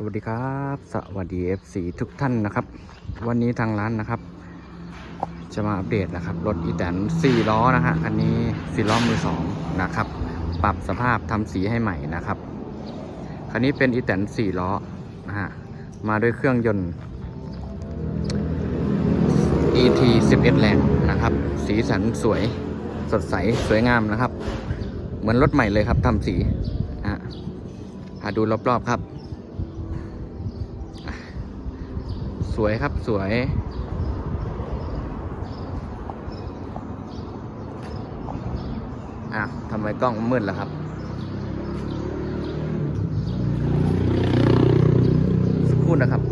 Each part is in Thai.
สวัสดีครับ สวัสดี FC ทุกท่านนะครับ วันนี้ทางร้านนะครับ จะมาอัปเดตนะครับ รถอีแตน4ล้อนะฮะคันนี้4ล้อมือ2นะครับ ปรับสภาพทำสีให้ใหม่นะครับ คันนี้เป็นอีแตน4ล้อนะฮะ มาด้วยเครื่องยนต์ ET 11แรงนะครับ สีสันสวยสดใสสวยงามนะครับ เหมือนรถใหม่เลยครับทำสีอะอะดูรอบๆครับ สวยครับสวย อะทำไมกล้องมืดล่ะครับ สักครู่นะครับ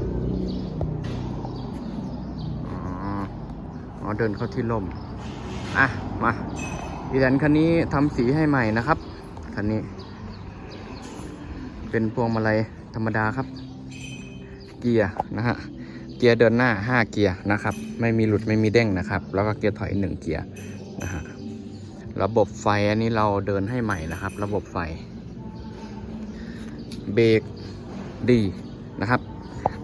อ๋อ เดินเข้าที่ร่ม อะ มาอีแดนคันนี้ทำสีให้ใหม่นะครับ คันนี้ เป็นพวงมาลัยธรรมดาครับ เกียร์นะฮะ เกียร์เดินหน้า 5 เกียร์นะครับ ไม่มีหลุดไม่มีเด้งนะครับ แล้วก็เกียร์ถอย 1 เกียร์นะฮะระบบไฟอันนี้เราเดินให้ใหม่นะครับ ระบบไฟ เบรกดีนะครับ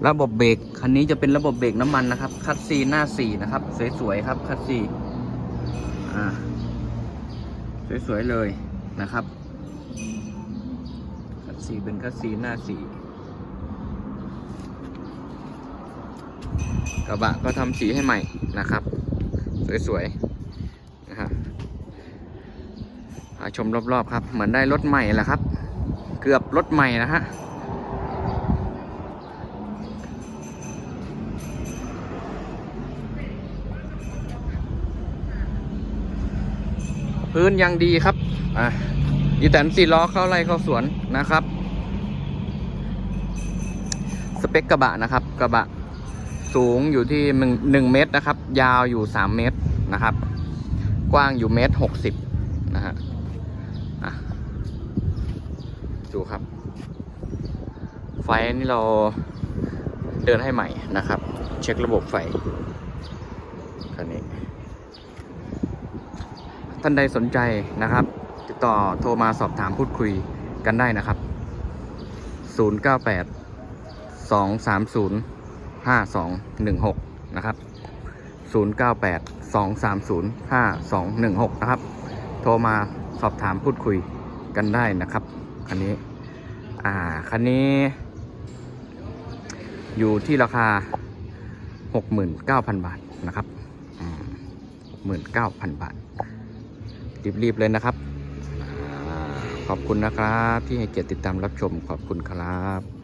ระบบเบรกคันนี้จะเป็นระบบเบรกน้ำมันนะครับ คัดซีหน้าสี่นะครับ สวยๆครับ คัดซีอ่าสวยๆเลยนะครับ คัดซีเป็นคัดซีหน้าสี่ กระบะก็ทำสีให้ใหม่นะครับ สวยๆนะฮะพาชมรอบๆครับ เหมือนได้รถใหม่แหละครับ เกือบรถใหม่นะฮะพื้นยังดีครับ อะอีแตนสี่ล้อเข้าไล่เข้าสวนนะครับ สเปคกระบะนะครับ กระบะ สูงอยู่ที่หนึ่งเมตรนะครับ ยาวอยู่สามเมตรนะครับ กว้างอยู่เมตรหกสิบนะฮะอะดูครับ ไฟนี่เราเดินให้ใหม่นะครับ เช็คระบบไฟคันนี้ ท่านใดสนใจนะครับ ติดต่อโทรมาสอบถามพูดคุยกันได้นะครับ 098 230 5216 นะครับ 098 230 5216 นะครับ โทรมาสอบถามพูดคุยกันได้นะครับคันนี้ อ่าคันนี้ อยู่ที่ราคา 69,000 บาทนะครับอืม69,000 บาท รีบๆเลยนะครับอขอบคุณนะครับที่ให้เกียรติติดตามรับชมขอบคุณครับ